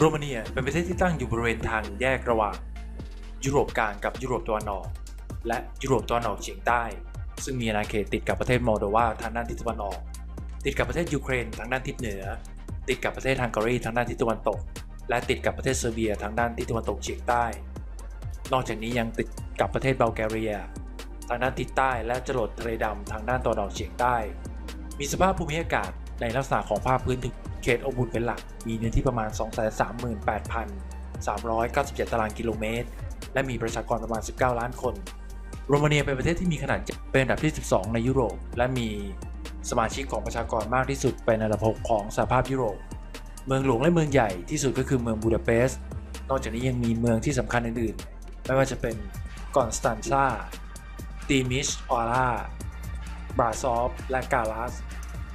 โรมาเนียเป็นประเทศที่ตั้งอยู่บริเวณทางแยกระหว่าง ยุโรปกลางกับยุโรปตะวันออก และยุโรปตะวันออกเฉียงใต้ ซึ่งมีอาณาเขตติดกับประเทศโมลโดวาทางด้านทิศตะวันออก ติดกับประเทศยูเครนทางด้านทิศเหนือ ติดกับประเทศฮังการีทางด้านทิศตะวันตก และติดกับประเทศเซอร์เบียทางด้านทิศตะวันตกเฉียงใต้ นอกจากนี้ยังติดกับประเทศบัลแกเรีย ทางด้านทิศใต้และจรดทะเลดำทางด้านตะวันออกเฉียงใต้ มีสภาพภูมิอากาศในลักษณะของภาคพื้นถึง เขตอบอุ่นเป็นหลัก มีเนื้อที่ประมาณ 238,397 ตารางกิโลเมตร และมีประชากรประมาณ 19 ล้านคน โรมาเนียเป็นประเทศที่มีขนาดเป็นอันดับที่ 12 ในยุโรป และมีสมาชิกของประชากรมากที่สุดเป็นอันดับ 6 ของสหภาพยุโรป เมืองหลวงและเมืองใหญ่ที่สุดก็คือเมืองบูดาเปสต์ นอกจากนี้ยังมีเมืองที่สำคัญอื่นๆ ไม่ว่าจะเป็นกอนสแตนซาตีมิชออร่าบราซอฟ และกาลาส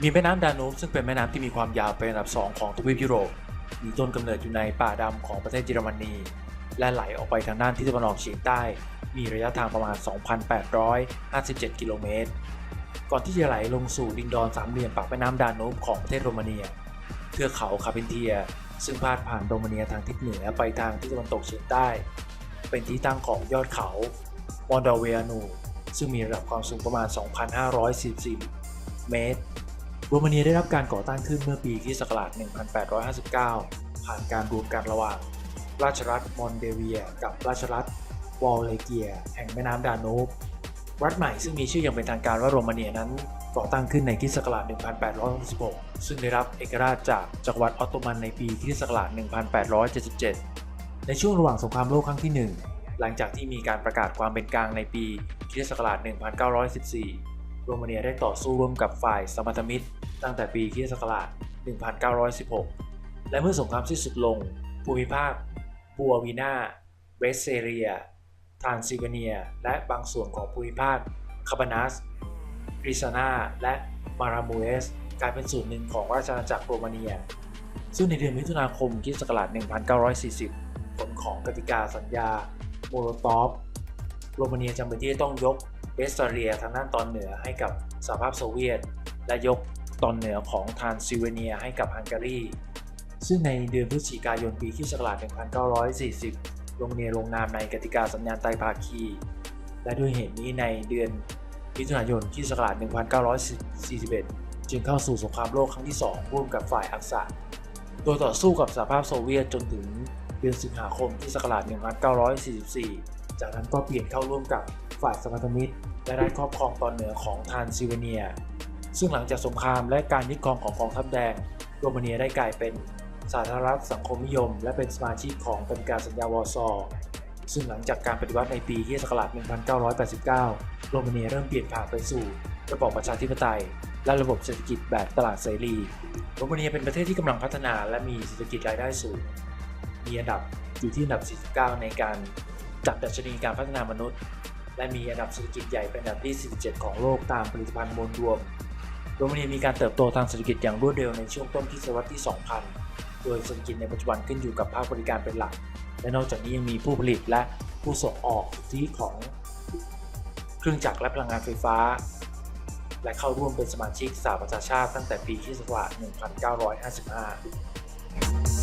มีแม่น้ำดานูบซึ่งเป็นแม่น้ำที่มีความยาวเป็นอันดับ2ของทวีปยุโรป มีต้นกำเนิดอยู่ในป่าดำของประเทศเยอรมนี และไหลออกไปทางด้านทิศตะวันออกเฉียงใต้ มีระยะทางประมาณ 2,857 กิโลเมตร ก่อนที่จะไหลลงสู่ดินดอนสามเหลี่ยมปากแม่น้ำดานูบของประเทศโรมาเนีย เทือกเขาคาเพนเทีย ซึ่งพาดผ่านโรมาเนียทางทิศเหนือไปทางทิศตะวันตกเฉียงใต้ เป็นที่ตั้งของยอดเขามอนดาเวียนู ซึ่งมีระดับความสูงประมาณ 2,544 เมตร รมาเนียได้รับการก่อตั้งขึ้นเมื่อปีคริสต์ศักราช1859 ผ่านการรวมกันระหว่าง ราชรัฐมอนเดเวีย กับราชรัฐวอลเลเกีย แห่งแม่น้ำดานูบรัฐใหม่ซึ่งมีชื่ออย่างเป็นทางการว่าโรมาเนียนั้นก่อตั้งขึ้นในคริสต์ศักราช 1866 ซึ่งได้รับเอกราชจากจักรวรรดิออตโตมันในปีคริสต์ศักราช 1877 ในช่วงระหว่างสงครามโลกครั้งที่ 1 หลังจากที่มีการประกาศความเป็นกลางในปีคริสต์ศักราช 1914 โรมาเนียได้ต่อสู้ร่วมกับฝ่ายสมรรถมิตร ตั้งแต่ปีคริสตศักราช 1916 และเมื่อสงครามสิ้นสุดลง ภูมิภาคบัววีนาเบสเซเรียทานซิเวเนีย และบางส่วนของภูมิภาคคาบานัสกริซานาและมารามูเอสกลายเป็นส่วนหนึ่งของราชอาณาจักรโรมาเนีย ซึ่งในเดือนมิถุนาคมคริสตศักราช 1940 ผลของกติกาสัญญาโมโลตอฟโรมาเนียจำเป็นที่จะต้องยก เบสเตเรียทางด้านตอนเหนือให้กับสหภาพโซเวียต และยกตอนเหนือของทรานซิลเวเนียให้กับฮังการี ซึ่งในเดือนพฤศจิกายนปีคริสต์ศักราช1940 โรมาเนียลงนามในกติกาสัญญาณไตรภาคี และด้วยเหตุนี้ในเดือนมิถุนายนคริสต์ศักราช1941 จึงเข้าสู่สงครามโลกครั้งที่ 2 ร่วมกับฝ่ายอักษะโดยต่อสู้กับสหภาพโซเวียตจนถึงเดือนสิงหาคมที่ศักราช1944 จากนั้นก็เปลี่ยนเข้าร่วมกับ ฝ่ายสมรรถมิตร และได้ครอบครองตอนเหนือของทานซิเวเนีย ซึ่งหลังจากสงครามและการยึดครองของกองทัพแดงโรมาเนียได้กลายเป็นสาธารณรัฐสังคมนิยม และเป็นสมาชิกของกติการสัญญาวอร์ซอซึ่งหลังจากการปฏิวัติในปีคริสตศักราช1989 โรมาเนียเริ่มเปลี่ยนผ่านไปสู่ระบอบประชาธิปไตย และระบบเศรษฐกิจแบบตลาดเสรี โรมาเนียเป็นประเทศที่กำลังพัฒนาและมีเศรษฐกิจรายได้สูง มีอันดับอยู่ที่อันดับ 49 ในการจัดดัชนีการพัฒนามนุษย์ และมีอันดับเศรษฐกิจใหญ่เป็นอันดับที่ 47 ของโลกตามผลิตภัณฑ์มวลรวม โรมาเนียมีการเติบโตทางเศรษฐกิจอย่างรวดเร็วในช่วงต้นทศวรรษที่ 2000 โดยเศรษฐกิจในปัจจุบันขึ้นอยู่กับภาคบริการเป็นหลัก และนอกจากนี้ยังมีผู้ผลิตและผู้ส่งออกที่ของเครื่องจักรและพลังงานไฟฟ้า และเข้าร่วมเป็นสมาชิกสหประชาชาติตั้งแต่ปีคริสตศักราช1955